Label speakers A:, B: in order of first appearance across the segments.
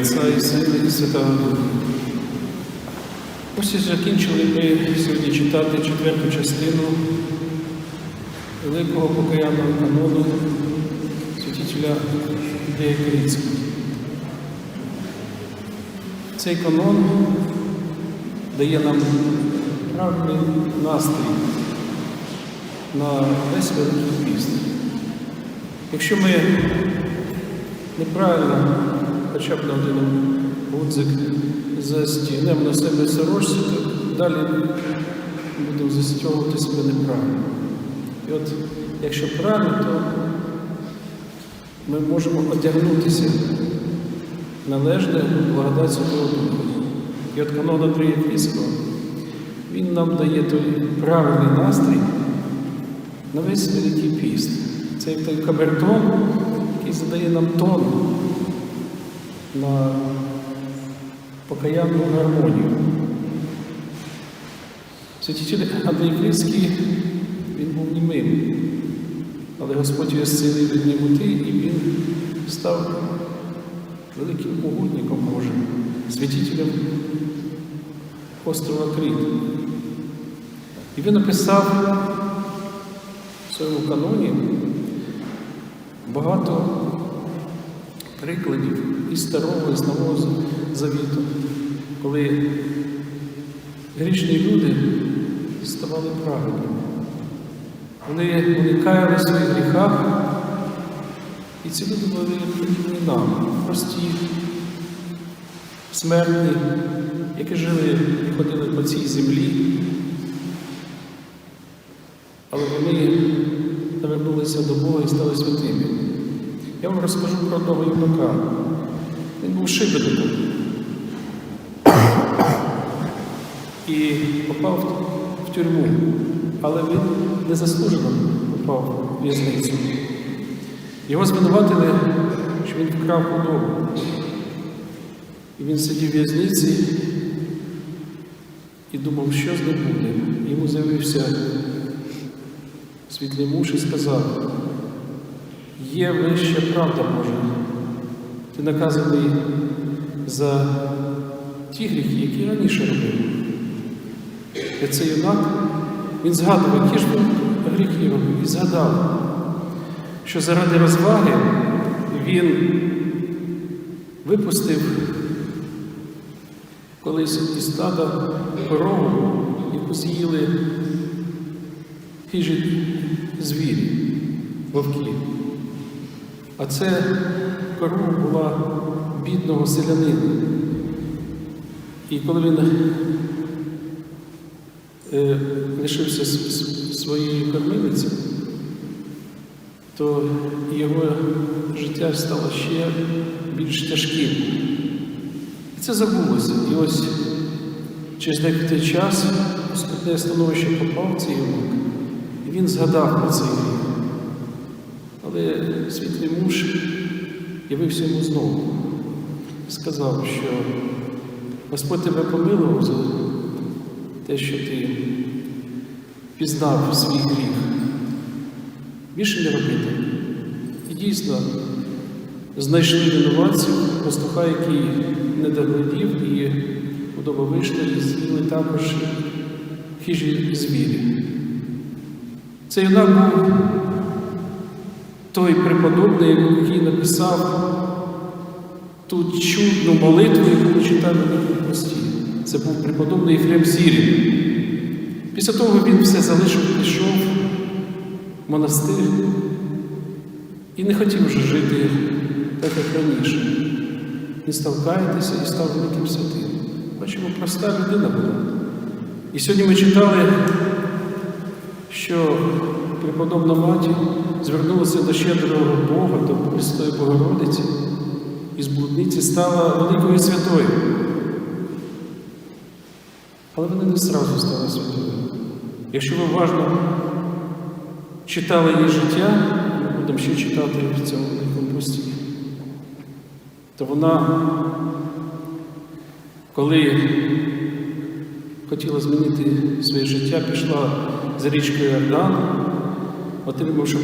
A: і Сина, і Святого. Ось і закінчили ми сьогодні читати четверту частину Великого покаянного канону святителя Ідея Кирицького. Цей канон дає нам правильний настрій на весь Великий піст. Якщо ми неправильно хоча б на один гудзик застігнемо на себе сорочці, то далі будемо застягувати себе неправильно. І от якщо правильно, то ми можемо одягнутися належне благодать Святого Духа. І от канон Андрія Фіського, він нам дає той правильний настрій на весь Великий піст. Це як той кабертон, який задає нам тон на покаянну гармонію. Святитель Андрій Кривський, він був німим, але Господь його зцілив від німоти, і він став великим угодником Божим, святителем острова Кріт. І він написав в своєму каноні багато прикладів і старого, і з нового завіту, коли грішні люди ставали праведними. Вони, каяли в своїх гріхах, і ці люди були подібні нам, прості, смертні, які жили і ходили по цій землі, але вони повернулися до Бога і стали святими. Я вам розкажу про одного юнака. Він був шибеником і попав в тюрму, але він незаслужено попав в в'язницю. Його звинуватили, що він вкрав худобу. І він сидів в в'язниці і думав, що з ним буде. Йому з'явився світлий муж і сказав, є вища правда Божа. Ти наказаний за ті гріхи, які раніше робив. І цей юнак, він згадував, які ж гріхи робив, і згадав, що заради розваги він випустив колись із стада корову, яку з'їли хижі звірі, вовки. А це корова була бідного селянина. І коли він е, лишився своєю кормилицею, то його життя стало ще більш тяжким. І це забулося. І ось через деякий час у скрутне становище попав цей юнак, і він згадав про цей. Але світлий муж явився йому знову сказав, що Господь тебе помилував за те, що ти пізнав свій гріх. Більше не робити. І дійсно знайшли винуватців, пастуха, який не доглядів, і худоба вийшла, і з'їли також хижі звірі. Цей юнак був той преподобний, який написав ту чудну молитву, яку ми читаємо на пості. Це був преподобний Єфрем Зірін. Після того він все залишив, пішов в монастир і не хотів вже жити так, як раніше. Він став каятися і став великим святим. Бачимо, проста людина була. І сьогодні ми читали, що преподобна маті звернулася до щедрого Бога, до Престої Богородиці, і з блудниці стала великою святою. Але вона не зразу стала святою. Якщо ви уважно читали її життя, ми будемо ще читати в цьому великому пості, то вона, коли хотіла змінити своє життя, пішла за річкою Йордан, отримавши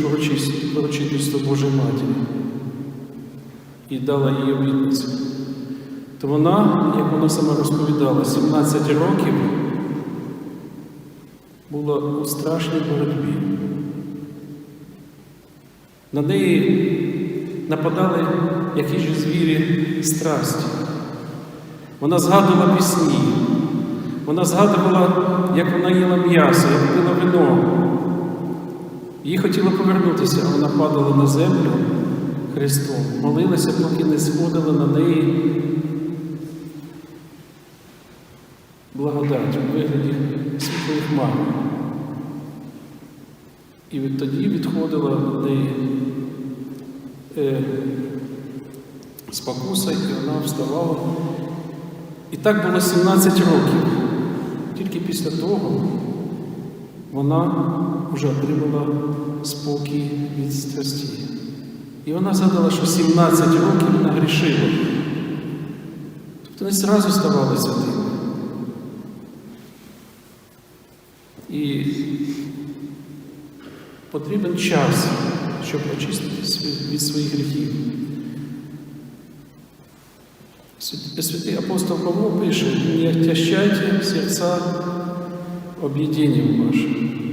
A: поручительство Божої Матері, і дала їй обітницю. То вона, як вона сама розповідала, 17 років була у страшній боротьбі. На неї нападали якісь же звірі страсті. Вона згадувала пісні, вона згадувала, як вона їла м'ясо, як пила вино. Їй хотіло повернутися, а вона падала на землю Христом, молилася, поки не сходила на неї благодать у вигляді світлої хмари. І від тоді відходила в неї е, спокуса, і вона вставала. І так було 17 років. Тільки після того вона вже отримала спокій від страсті. І вона згадала, що 17 років вона грішила. Тобто не зразу ставала святим. І потрібен час, щоб очиститися від своїх гріхів. Святий апостол Павло пише, не отягчайте серця об'єднанням вашим.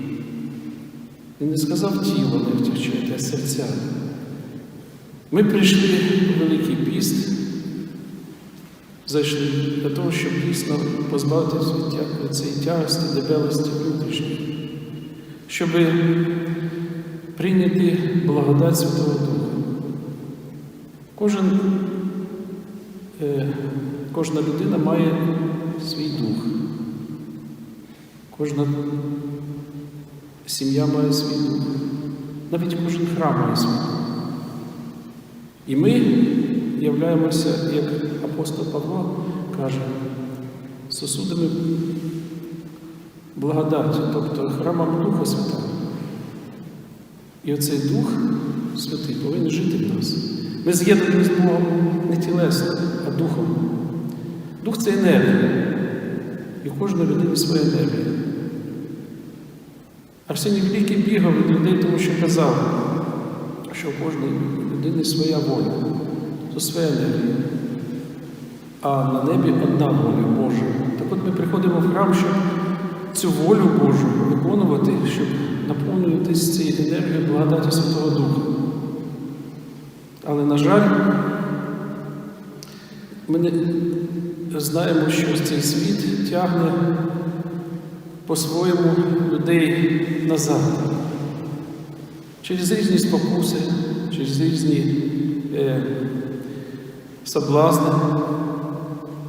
A: Він не сказав тіло не отягчайте, а серця. Ми прийшли у Великий піст, зайшли для того, щоб дійсно позбавитися від цієї тягості, дебелості внутрішньої, щоб прийняти благодать Святого Духа. Кожен, е, кожна людина має свій дух. Кожна сім'я має свій дух. Навіть кожен храм має свій дух. І ми являємося, як апостол Павло каже, сосудами благодаті, тобто храмом Духа Святого. І оцей Дух Святий повинен жити в нас. Ми з'єднані з Богом не тілесно, а Духом. Дух це енергія. І в кожної людини своя енергія. Арсеній Великий бігав від людей, тому що казав, що у кожної людини своя воля, то своя енергія. А на небі одна воля Божа. Так от ми приходимо в храм, щоб цю волю Божу виконувати, щоб наповнюватись цією енергією благодаті Святого Духа. Але, на жаль, ми не знаємо, що цей світ тягне по-своєму людей назад. Через різні спокуси, через різні е, соблазни.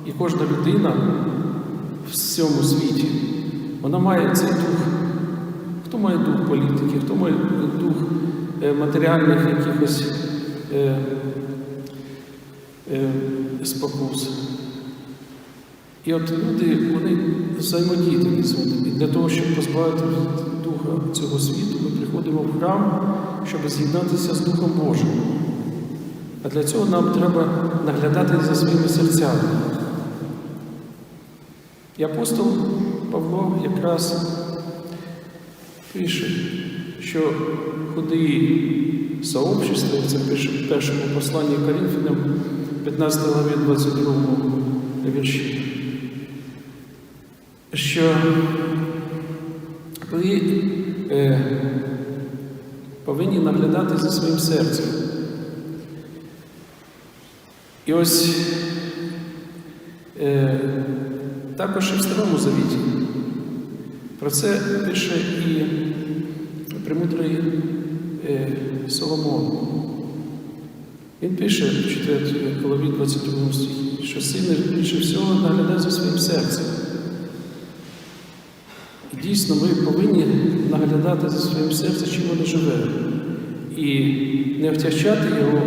A: І кожна людина в цьому світі, вона має цей дух. Хто має дух політики, хто має дух е, матеріальних якихось е, е, спокус. І от люди, вони взаємодіють з. І для того, щоб позбавити духа цього світу, ми приходимо в храм, щоб з'єднатися з Духом Божим. А для цього нам треба наглядати за своїми серцями. І апостол Павло якраз пише, що ходи сообщества, це пише в першому посланні Корінфянам, 15 главі 22 вірші, що ви е, повинні наглядати за своїм серцем. І ось е, також і в Старому Завіті. Про це пише і премудрий е, Соломон. Він пише в 4 голові 22 стихі, що син більше всього наглядає за своїм серцем. Дійсно ми повинні наглядати за своїм серцем, чим воно живе, і не втягчати його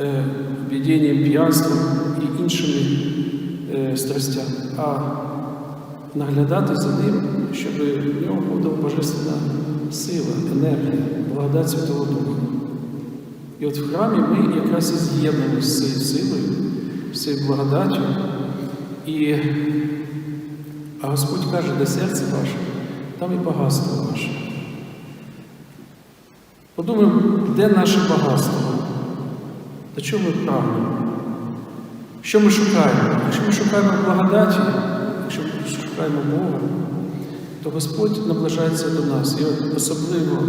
A: е, бідінням, п'янством і іншими е, страстями, а наглядати за ним, щоб в нього була божественна сила, енергія, благодать Святого Духа. І от в храмі ми якраз і з'єднуємося з цією силою, з цією благодаттю. І а Господь каже, де серце ваше, там і багатство ваше. Подумаємо, де наше багатство? До чого ми прагнемо? Що ми шукаємо? Якщо ми шукаємо благодаті, якщо ми шукаємо Бога, то Господь наближається до нас. І особливо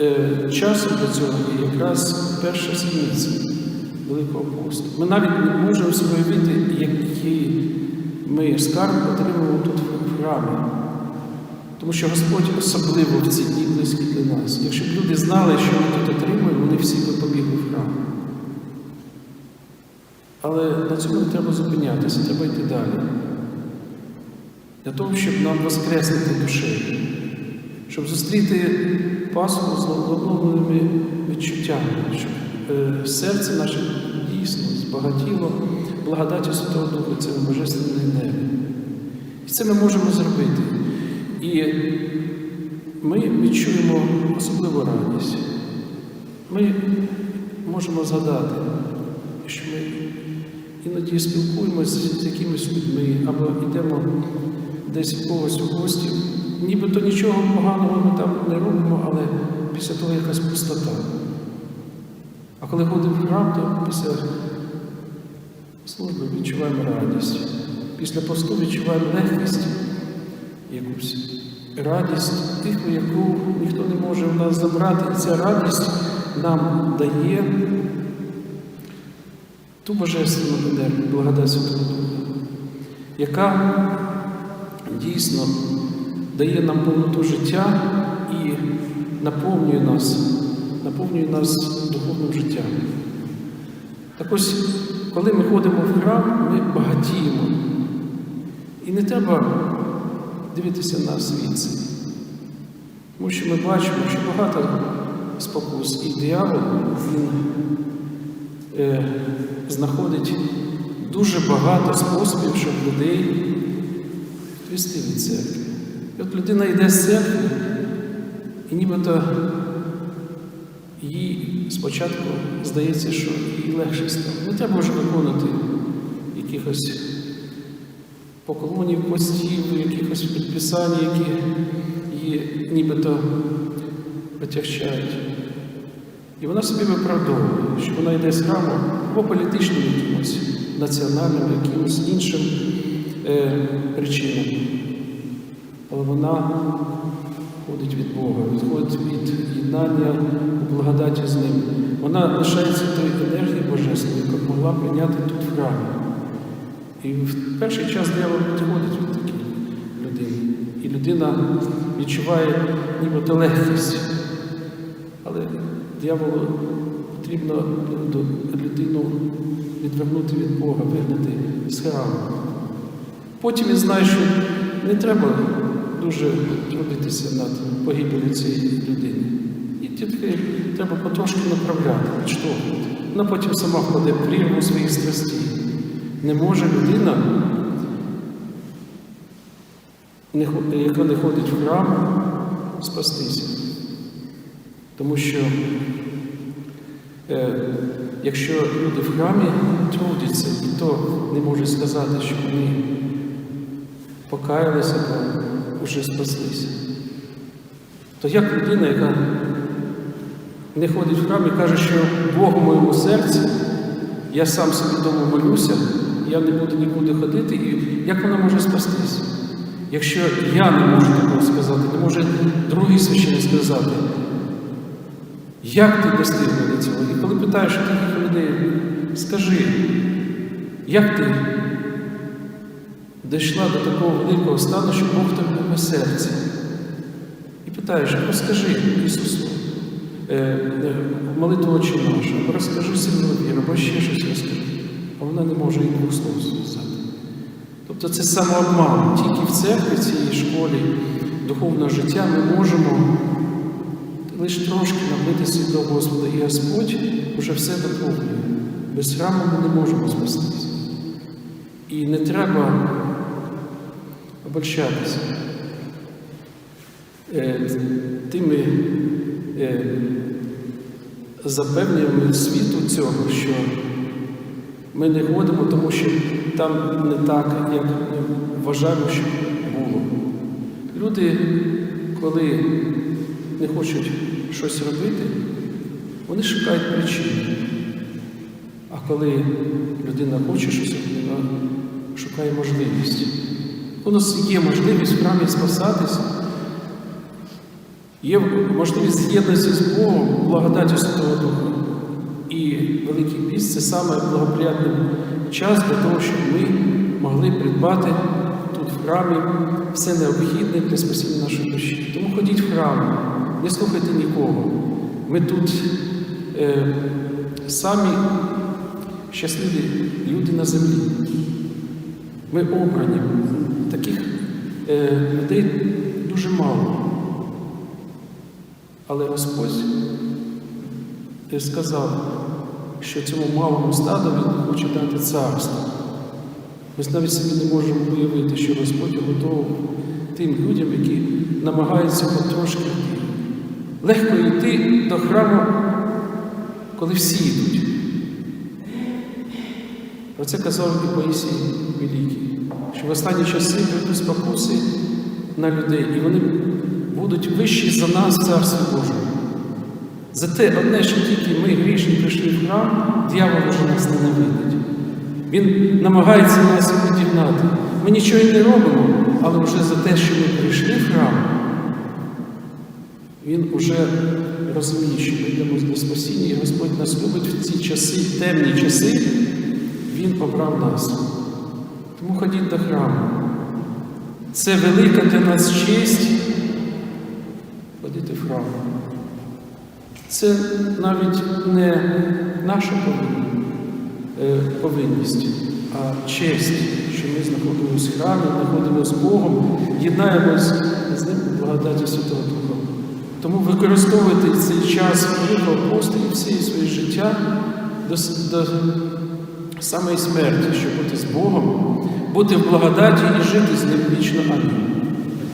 A: е, часом для цього є якраз перша сідниця Великого посту. Ми навіть не можемо уявити, який ми скарб отримуємо тут в храмі. Тому що Господь особливо в ці дні близькі для нас. Якщо б люди знали, що ми тут отримуємо, вони всі би побігли в храм. Але на цьому не треба зупинятися, треба йти далі. Для того, щоб нам воскреснути душею, щоб зустріти Пасху з обновленими відчуттями, щоб е, серце наше дійсно збагатіло благодаттю Святого Духа, це божественної небі. І це ми можемо зробити. І ми відчуємо особливу радість. Ми можемо згадати, що ми іноді спілкуємося з якимись людьми або йдемо десь в когось у гості. Нібито нічого поганого ми там не робимо, але після того якась пустота. А коли ходимо в храм, то після служби відчуваємо радість. Після посту відчуваємо легкість, якусь радість, тиху, яку ніхто не може в нас забрати. І ця радість нам дає ту божественну енергію, благодать Духа, яка дійсно дає нам повноту життя і наповнює нас, наповнює нас духовним життям. Так ось, коли ми ходимо в храм, ми багатіємо. І не треба дивитися на світ. Тому що ми бачимо, що багато спокус і диявол він е, знаходить дуже багато способів, щоб людей відвести від церкви. І от людина йде з церкви, і нібито спочатку здається, що їй легше стало. Не треба вже виконувати якихось поклонів, постів, якихось підписань, які її нібито притягчають. І вона собі виправдовує, що вона йде з храму або політичним якимось, національним, якимось іншим е, причинам. Але вона ходить від Бога, відходить від єднання благодаті з ним. Вона лишається тої енергії Божественної, яку могла прийняти тут в храмі. І в перший час диявол відходить від таких людей. І людина відчуває нібито легкість. Але дияволу потрібно людину відвернути від Бога, вигнати з храму. Потім він знає, що не треба дуже трудитися над погибелью цієї людини. Тільки треба потрошки направляти, підштовхувати. Вона потім сама впаде в прірву своїх страстей. Не може людина, яка не ходить в храм, спастися. Тому що е, якщо люди в храмі трудяться, і то не можуть сказати, що вони покаялися та вже спаслися, то як людина, яка не ходить в храм і каже, що Бог у моєму серці, я сам собі вдома молюся, я не буду нікуди ходити, і як вона може спастися? Якщо я не можу такого сказати, не може другий священник сказати, як ти достиг до цього? І коли питаєш таких людей, скажи, як ти дійшла до такого великого стану, що Бог тебе на серці? І питаєш, розкажи Ісусу, е, е, молитву очі нашу, розкажи віру, або ще щось розкажи. А вона не може і двох слов сказати. Тобто це самообман. Тільки в церкві, в цій школі духовного життя ми можемо лише трошки наблитися до Господа, і Господь вже все доповнює. Без храму ми не можемо спастися. І не треба обольщатися е, тими е, запевненнями світу цього, що ми не ходимо, тому що там не так, як ми вважаємо, що було. Люди, коли не хочуть щось робити, вони шукають причини. А коли людина хоче щось, вона шукає можливість. У нас є можливість в храмі спасатись, є можливість з'єднатися з Богом, благодаті Святого Духа. І Великий Піст це саме благоприятний час для того, щоб ми могли придбати тут в храмі все необхідне для спасіння нашої душі. Тому ходіть в храм, не слухайте нікого. Ми тут е, самі щасливі люди на землі. Ми обрані. Таких е, людей дуже мало. Але Господь е, сказав, що цьому малому стаду Він хоче дати царство. Ми навіть собі не можемо уявити, що Господь готовий тим людям, які намагаються потрошки. Легко йти до храму, коли всі йдуть. Про це казав і Паїсій Великий, що в останні часи прийдуть спокуси на людей, і вони будуть вищі за нас в Царстві. За те одне, що тільки ми грішні прийшли в храм, дьявол вже нас ненавидить. Він намагається нас відігнати. Ми нічого й не робимо, але вже за те, що ми прийшли в храм, він вже розуміє, що ми йдемо до спасіння, і Господь нас любить в ці часи, темні часи, Він обрав нас. Тому ходіть до храму. Це велика для нас честь в храм. Це навіть не наша е, повинність, а честь, що ми знаходимося в храмі, знаходимося з Богом, єднаємось з Ним у благодаті Святого Духа. Тому використовуйте цей час Великого посту і все своє життя до, до самої смерті, щоб бути з Богом, бути в благодаті і жити з ним вічно. Амінь.